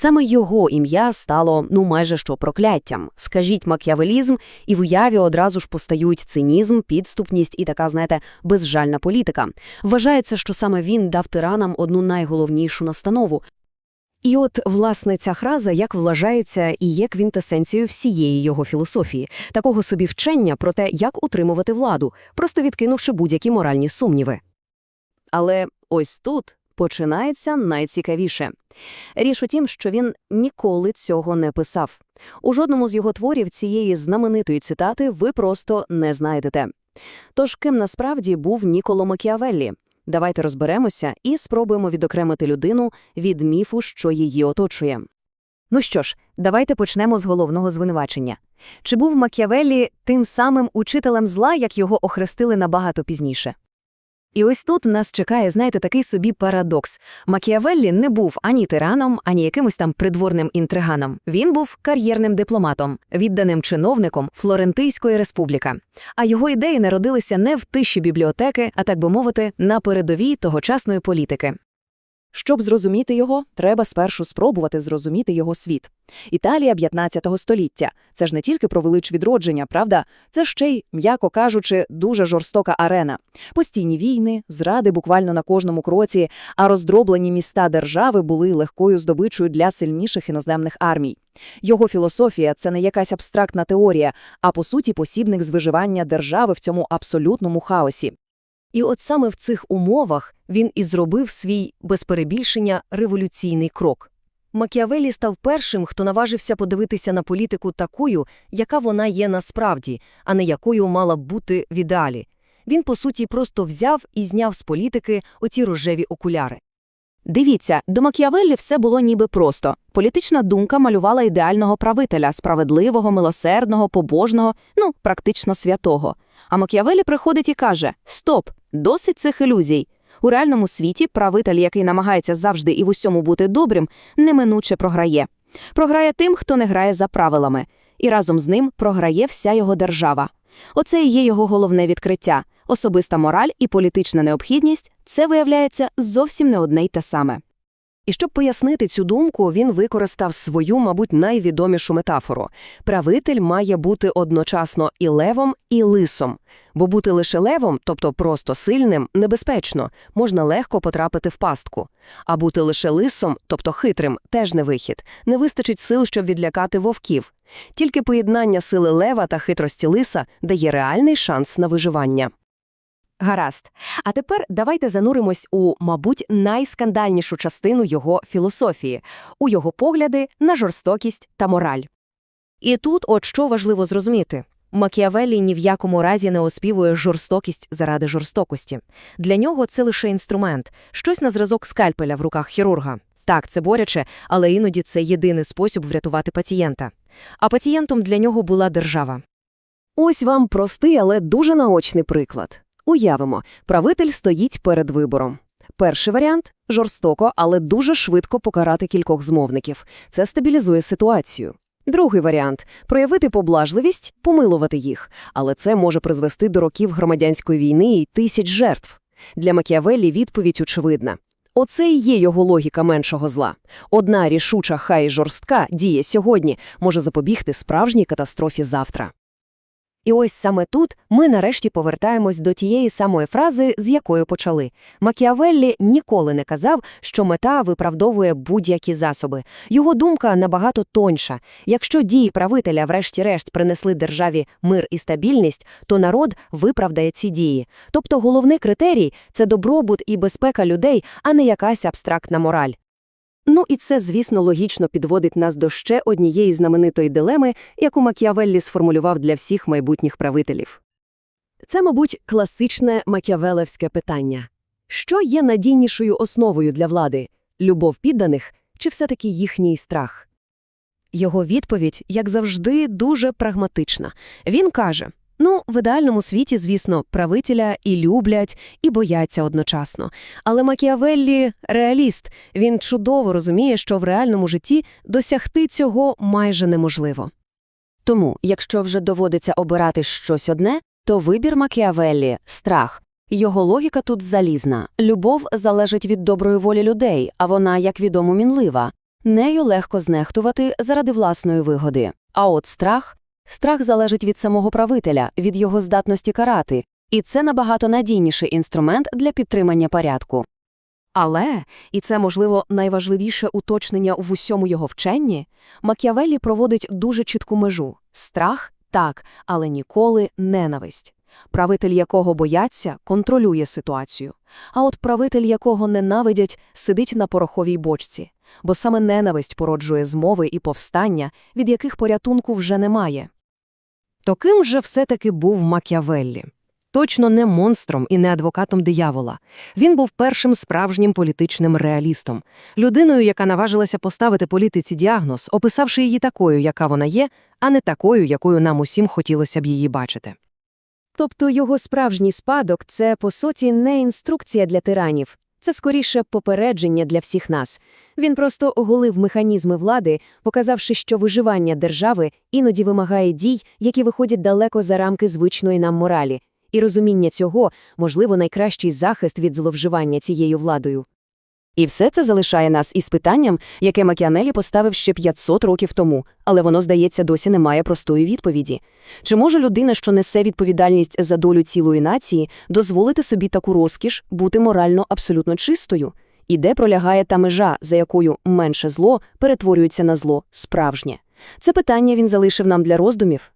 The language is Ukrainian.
Саме його ім'я стало ну майже що прокляттям. Скажіть макіавелізм, і в уяві одразу ж постають цинізм, підступність і така, знаєте, безжальна політика. Вважається, що саме він дав тиранам одну найголовнішу настанову. І от, власне, ця фраза як вважається і є квінтесенцією всієї його філософії, такого собі вчення про те, як утримувати владу, просто відкинувши будь-які моральні сумніви. Але ось тут починається найцікавіше. Річ у тім, що він ніколи цього не писав. У жодному з його творів цієї знаменитої цитати ви просто не знайдете. Тож ким насправді був Ніколо Макіавеллі? Давайте розберемося і спробуємо відокремити людину від міфу, що її оточує. Ну що ж, давайте почнемо з головного звинувачення. Чи був Макіавеллі тим самим учителем зла, як його охрестили набагато пізніше? І ось тут нас чекає, знаєте, такий собі парадокс. Макіавеллі не був ані тираном, ані якимось там придворним інтриганом. Він був кар'єрним дипломатом, відданим чиновником Флорентийської республіки. А його ідеї народилися не в тиші бібліотеки, а так би мовити, на передовій тогочасної політики. Щоб зрозуміти його, треба спершу спробувати зрозуміти його світ. Італія 15 століття – це ж не тільки про велич відродження, правда? Це ще й, м'яко кажучи, дуже жорстока арена. Постійні війни, зради буквально на кожному кроці, а роздроблені міста держави були легкою здобичою для сильніших іноземних армій. Його філософія – це не якась абстрактна теорія, а по суті посібник з виживання держави в цьому абсолютному хаосі. І от саме в цих умовах він і зробив свій, без перебільшення, революційний крок. Макіавелі став першим, хто наважився подивитися на політику такою, яка вона є насправді, а не якою мала б бути в ідеалі. Він, по суті, просто взяв і зняв з політики оці рожеві окуляри. Дивіться, до Макіавеллі все було ніби просто. Політична думка малювала ідеального правителя, справедливого, милосердного, побожного, ну, практично святого. А Макіавеллі приходить і каже: Стоп, досить цих ілюзій. У реальному світі правитель, який намагається завжди і в усьому бути добрим, неминуче програє. Програє тим, хто не грає за правилами, і разом з ним програє вся його держава. Оце і є його головне відкриття. Особиста мораль і політична необхідність це виявляється зовсім не одне й те саме. І щоб пояснити цю думку, він використав свою, мабуть, найвідомішу метафору. Правитель має бути одночасно і левом, і лисом. Бо бути лише левом, тобто просто сильним, небезпечно, можна легко потрапити в пастку. А бути лише лисом, тобто хитрим, теж не вихід. Не вистачить сил, щоб відлякати вовків. Тільки поєднання сили лева та хитрості лиса дає реальний шанс на виживання. Гаразд. А тепер давайте зануримось у, мабуть, найскандальнішу частину його філософії, у його погляди на жорстокість та мораль. І тут от що важливо зрозуміти. Макіавеллі ні в якому разі не оспівує жорстокість заради жорстокості. Для нього це лише інструмент, щось на зразок скальпеля в руках хірурга. Так, це боряче, але іноді це єдиний спосіб врятувати пацієнта. А пацієнтом для нього була держава. Ось вам простий, але дуже наочний приклад. Уявимо, правитель стоїть перед вибором. Перший варіант жорстоко, але дуже швидко покарати кількох змовників. Це стабілізує ситуацію. Другий варіант проявити поблажливість, помилувати їх, але це може призвести до років громадянської війни і тисяч жертв. Для Макіавеллі відповідь очевидна. Оце і є його логіка меншого зла. Одна рішуча, хай жорстка дія сьогодні може запобігти справжній катастрофі завтра. І ось саме тут ми нарешті повертаємось до тієї самої фрази, з якої почали. Макіавеллі ніколи не казав, що мета виправдовує будь-які засоби. Його думка набагато тоньша. Якщо дії правителя, врешті-решт, принесли державі мир і стабільність, то народ виправдає ці дії. Тобто головний критерій це добробут і безпека людей, а не якась абстрактна мораль. Ну і це, звісно, логічно підводить нас до ще однієї знаменитої дилеми, яку Макіавеллі сформулював для всіх майбутніх правителів. Це, мабуть, класичне макіавелевське питання. Що є надійнішою основою для влади – любов підданих чи все-таки їхній страх? Його відповідь, як завжди, дуже прагматична. Він каже – Ну, в ідеальному світі, звісно, правителя і люблять, і бояться одночасно. Але Макіавеллі – реаліст. Він чудово розуміє, що в реальному житті досягти цього майже неможливо. Тому, якщо вже доводиться обирати щось одне, то вибір Макіавеллі – страх. Його логіка тут залізна. Любов залежить від доброї волі людей, а вона, як відомо, мінлива. Нею легко знехтувати заради власної вигоди. А от страх? Страх залежить від самого правителя, від його здатності карати, і це набагато надійніший інструмент для підтримання порядку. Але, і це, можливо, найважливіше уточнення в усьому його вченні, Макіавеллі проводить дуже чітку межу – страх – так, але ніколи ненависть. Правитель якого бояться, контролює ситуацію. А от правитель якого ненавидять, сидить на пороховій бочці. Бо саме ненависть породжує змови і повстання, від яких порятунку вже немає. То ким же все-таки був Макіавеллі? Точно не монстром і не адвокатом диявола. Він був першим справжнім політичним реалістом, людиною, яка наважилася поставити політиці діагноз, описавши її такою, яка вона є, а не такою, якою нам усім хотілося б її бачити. Тобто його справжній спадок – це, по суті, не інструкція для тиранів. Це скоріше попередження для всіх нас. Він просто оголив механізми влади, показавши, що виживання держави іноді вимагає дій, які виходять далеко за рамки звичної нам моралі. І розуміння цього, можливо, найкращий захист від зловживання цією владою. І все це залишає нас із питанням, яке Макіанелі поставив ще 500 років тому, але воно, здається, досі не має простої відповіді. Чи може людина, що несе відповідальність за долю цілої нації, дозволити собі таку розкіш бути морально абсолютно чистою? І де пролягає та межа, за якою менше зло перетворюється на зло справжнє? Це питання він залишив нам для роздумів,